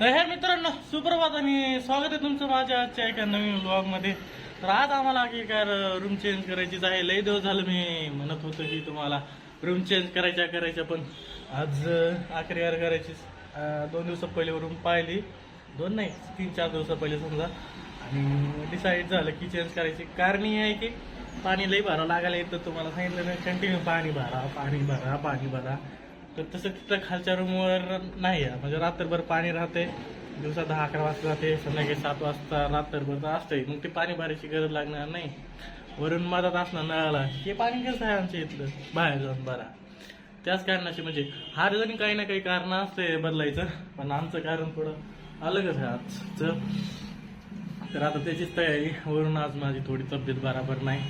तर हे मित्रांनो सुप्रभात आणि स्वागत आहे तुमचं माझ्या आजच्या एका नवीन ब्लॉगमध्ये तर आज आम्हाला की काय रूम चेंज करायचीच आहे. लई दिवस झालं मी म्हणत होतो की तुम्हाला रूम चेंज करायच्या करायच्या पण आज आखरी यार करायची. दोन दिवसा पहिले रूम पाहिली. दोन नाही तीन चार दिवसा पहिले समजा. आणि डिसाईड झालं की चेंज करायची. कारण ही आहे की पाणी लई भरावं लागायला येतं. तुम्हाला सांगितलं ना कंटिन्यू पाणी भरा पाणी भरा पाणी भरा. तर तसं तिथं खालच्या रूमवर नाही आहे. म्हणजे रात्रभर पाणी राहते दिवसा दहा अकरा वाजता राहते संध्याकाळी सात वाजता रात्रभर तर असतंय. मग ते पाणी भरायची गरज लागणार नाही. वरून मधात असणार नळाला. हे पाणी कसं आहे आमच्या इथलं? बाहेर जाऊन भरा. त्याच कारणाचे म्हणजे हर जणी काही ना काही कारण असते बदलायचं पण आमचं कारण थोडं अलगच आहे आजचं. तर आता त्याचीच तयारी. वरून आज माझी थोडी तब्येत बराबर नाही.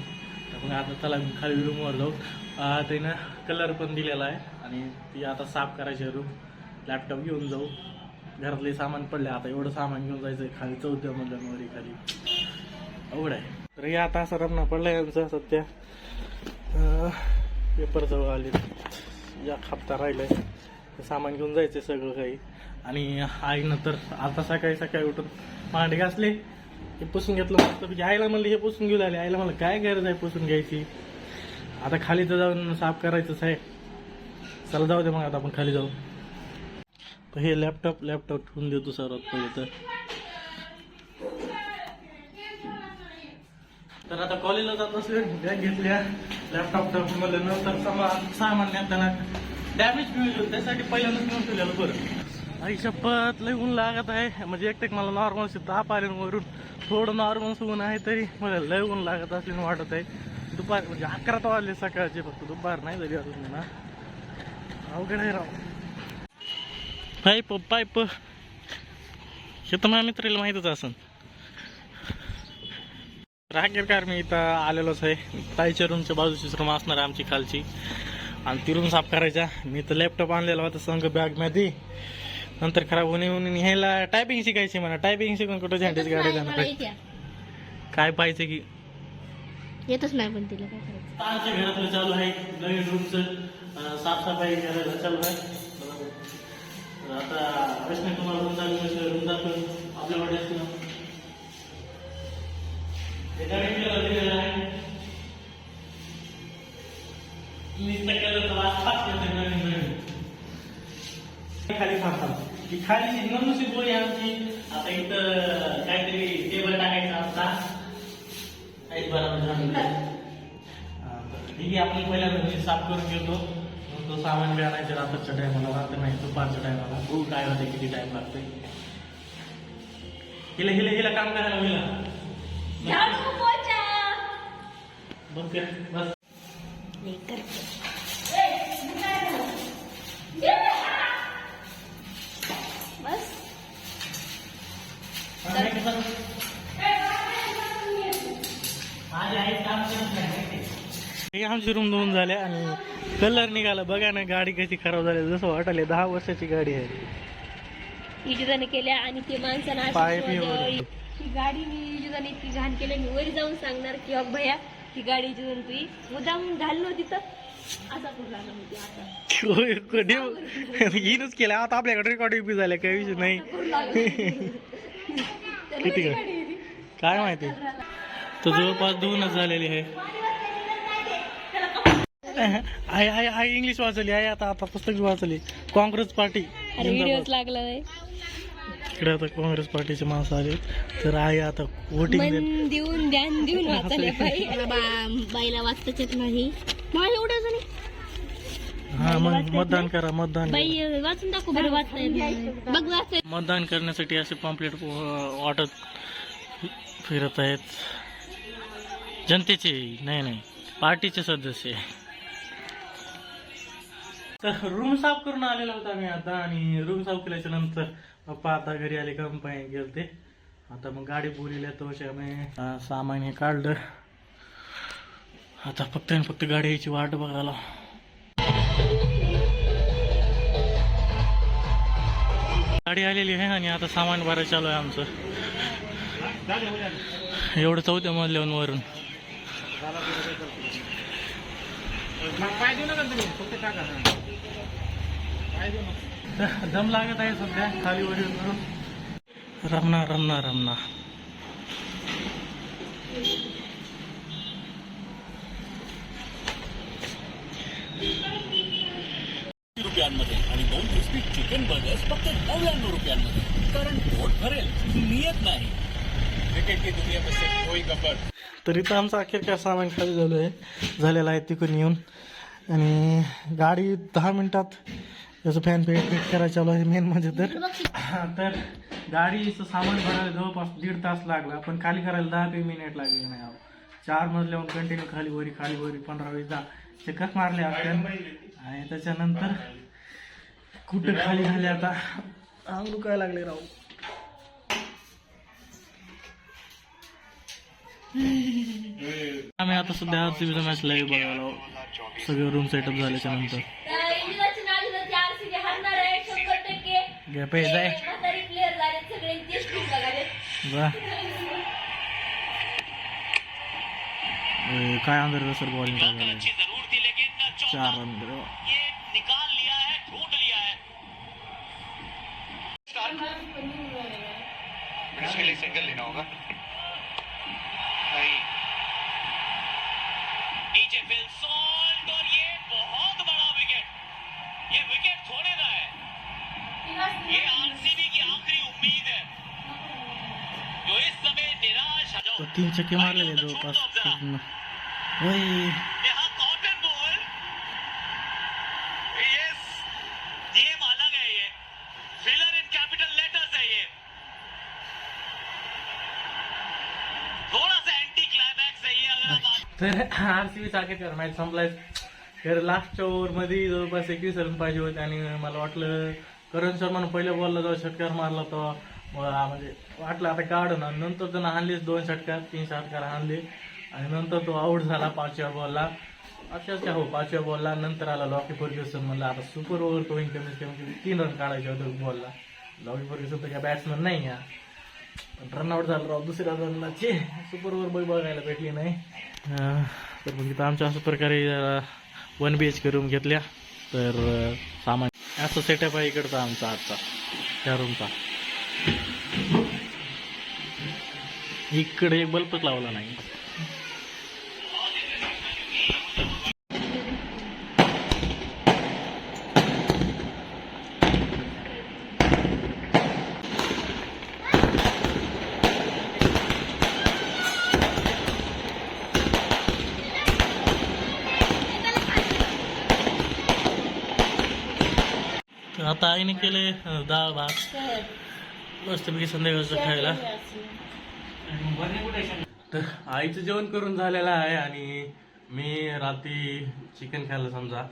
मग आता चला खाली रूमवर जाऊ. त्यानं कलर पण दिलेला आहे. आणि ती आता साफ करायची रूम. लॅपटॉप घेऊन जाऊ. घरातले सामान पडले. आता एवढं सामान घेऊन जायचं खाली चौथ्या मजल्यावर खाली. अवघड आहे. तर हे आता असं रमणा पडलाय यांचं सध्या. पेपर जवळ आले या हप्ता राहिलाय. ते सामान घेऊन जायचं सगळं काही. आणि आईनं तर आता सकाळी सकाळी उठून मांडे घासले. हे पुसून घेतलं मस्त आईला म्हणलं हे पुसून घेऊन आले. आईला म्हणलं काय गरज आहे पुसून घ्यायची? आता खाली तर जाऊन साफ करायचंच आहे. चला जाऊ दे मग आता आपण खाली जाऊ. तर हे लॅपटॉप लॅपटॉप ठेवून देतो सर्वात पहिले तर. तर आता कॉलेजला जात असले बॅग घेतल्या लॅपटॉप टाकून म्हणलं नंतर सामान नेताना डॅमेज पिऊन त्यासाठी पहिल्यांदाच मिळून ठेवलेलं बरं. आई शपथ लई ऊन लागत आहे. म्हणजे एकटे मला नॉर्मल ताप आले वरून. थोडं नॉर्मल ऊन आहे तरी मला लय ऊन लागत असल्याने वाटत आहे. दुपार म्हणजे अकरा तर वाजले सकाळचे फक्त दुपार नाही तरी अजून ना. अवघड आहे राव. Pipe pipe. हे तर माझ्या मित्राला माहीतच असन. राखेरकार मी इथं आलेलोच आहे. ताईच्या रूमच्या बाजूचीच रूम असणार आहे आमची खालची. आणि ती रूम साफ करायच्या. मी तर लॅपटॉप आणलेला होता संघ बॅगमध्ये नंतर खराब होणे म्हणून ह्याला टायपिंग शिकायची म्हणा. टायपिंग शिकून कुठं झेंडेच गाडी जाणार. काय पाहिजे की? येतच नाही पण तिला काय करायचं? आमच्या घरातलं चालू आहे. नवीन रूमचं साफसफाई करायला चालू आहे. तर आता प्रश्न तुम्हाला रूम चालू रूम जातो आपल्या वाट्यात दिलेलं आहे खाली थांबतात ही खाली नमुसी गोळी आमची. आता इथं काहीतरी टेबल टाकायचं आता काहीच बरोबर झालं नाही. ठीक आहे आपण पहिल्यांदा मी साफ करून घेतो तो सामान बी आणायचं रात्रीच्या टायमाला रात्र नाही दुपारच्या टायमाला बघू काय होते किती टाइम लागतोय हिला हिला हिला काम करायला होईल बघ बस हे आमची रूम दोन झाल्या आणि कलर निघाला. बघा ना गाडी कशी खराब झाली. जसं वाटले दहा वर्षाची गाडी आहे. इजुदाने केल्या आणि ते माणसानं गाडी मी इजुदाने इतकी घाण केली. मी वरी जाऊन सांगणार की अग भैया ही गाडी इजुदाने तुझी मुद्दाम असा केलं. आता आपल्याकडे रेकॉर्डिंग बी झाल्या काही विषय नाही. किती काय माहिती? तर जवळपास दोनच झालेली आहे. आई आई आई इंग्लिश वाचली आहे आता आता पुस्तक वाचली. काँग्रेस पार्टी. अरे व्हिडिओच लागला नाही इकडे आता काँग्रेस पार्टीचे माणसं आले. तर आई आता वोटिंग मन देऊन ध्यान देऊन वाचायला बाईला वाचताच येत नाही. मला एवढं जणी हा मग मतदान करा मतदान करा. बाई वाचून दाखव बरं वाचता येत नाही. बघ वाचता मतदान करण्यासाठी असे पॉम्पलेट वाटत फिरत आहेत. जनतेचे नाही नाही. पार्टीचे सदस्य. तर रूम साफ करून आलेला होता मी आता आणि रूम साफ केल्याच्यानंतर पप्पा आता घरी आले कंपनी गेलते. आता मग गाडी बोलिल्या तो सामान हे काढलं. आता फक्त आणि फक्त गाडी यायची वाट बघायला. गाडी आलेली आहे आणि आता सामान भरायला चालू आहे आमचं. एवढं चौथ्या मजल्यावरून वरून. दम लागत आहे सध्या खाली वरील करून. रमना रमना रमना. रुपयांमध्ये आणि दोन क्रिस्पी चिकन बर्गर्स फक्त नव्याण्णव रुपयांमध्ये. कारण पोट भरेल नियत नाही. तर इथं आमचं अखेर सामान खाली झालं आहे झालेलं आहे तिकडून येऊन. आणि गाडी दहा मिनिटात याचं फॅन पेट पेट करायला चालू आहे मेन म्हणजे तर. तर गाडीचं सामान भरायला जवळपास दीड तास लागला पण खाली करायला दहा ते मिनिट लागले नाही अहो. चार मजल्याहून कंटिन्यू खाली वरी खाली वरी पंधरा वीस दहा. चक्कर मारले आपण आणि त्याच्यानंतर कुठं खाली झाले आता? अंग दुखायला लागले राहू आम्ही आता सध्या आरसीबीचा मॅच लाईव्ह बघायला. सगळं रूम सेटअप झाल्याच्यानंतर. टक्के घ्या म्हातारी प्लेअर झाले सगळे तेच टीम बघाले वा काय अंदर सर बॉलिंग टाकायला ज़रूर थी लेकिन चार अंदर ये निकाल लिया है ढूंढ लिया है. इसके लिए सिंगल लेना होगा. तीन चक्के मारलेले जवळपास तर आर सी बी अखेर मॅच संपलाय. तर लास्टच्या ओव्हरमध्ये जवळपास एकवीस रन पाहिजे होते आणि मला वाटलं करण शर्मानं पहिल्या बॉलला जेव्हा षटकार मारला तेव्हा म्हणजे वाटलं आता काढून आणि नंतर त्यानं आणलीच दोन षटकार तीन षटकार हाणले. आणि नंतर तो आऊट झाला पाचव्या बॉलला अक्षरशः हो पाचव्या बॉलला नंतर आला लॉकी फर्ग्युसन म्हणलं आता सुपर ओव्हर तो कमीत कमी तीन रन काढायचे होते बॉलला लॉकी फर्ग्युसन तर काय बॅट्समन नाही या रनआउट झालं राव दुसऱ्या रनला रनलाची सुपर ओव्हर बघ बघायला भेटली नाही. तर मग तिथं आमच्या अशा प्रकारे one B H K room घेतल्या. तर सामान असं सेटअप आहे इकडचा आमचा आजचा त्या रूमचा इकडे एक बल्बच लावला नाही. आता आईने केले अं, डाळ भात. हो. मस्तपैकी संध्याकाळचं खायला. तर आईचं जेवण करून झालेलं आहे आणि मी रात्री चिकन खायला समजा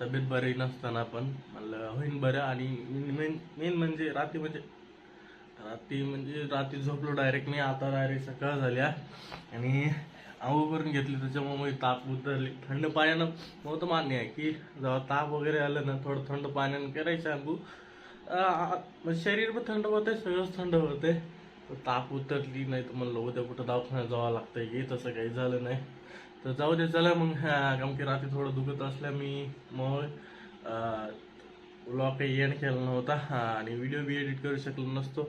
तब्येत बरी नसताना पण म्हणलं होईन बरं आणि मेन मेन म्हणजे रात्री म्हणजे रात्री म्हणजे रात्री झोपलो डायरेक्ट मी आता डायरेक्ट सकाळ झाल्या आणि आंघोळ करून घेतली त्याच्यामुळे ताप उतरली. थंड पाण्यानं होतं मान्य आहे की जेव्हा ताप वगैरे आलं ना थोडं थंड पाण्यानं करायचं म्हणजे शरीर पण थंड होते सगळंच थंड होते आहे ताप उतरली नाही तर म्हणलं उद्या कुठं दवाखान्यात जावं लागतंय. हे तसं काही झालं नाही. तर जाऊ दे चला मग. कारण की रात्री थोडं दुखत असल्या मी मग व्लॉग काही एंड केला नव्हता. आणि व्हिडिओ बी एडिट करू शकलो नसतो.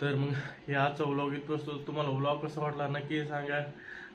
तर मग हे आजचा व्लॉग इथं असतो. तुम्हाला व्लॉग कसा वाटला नक्की सांगा.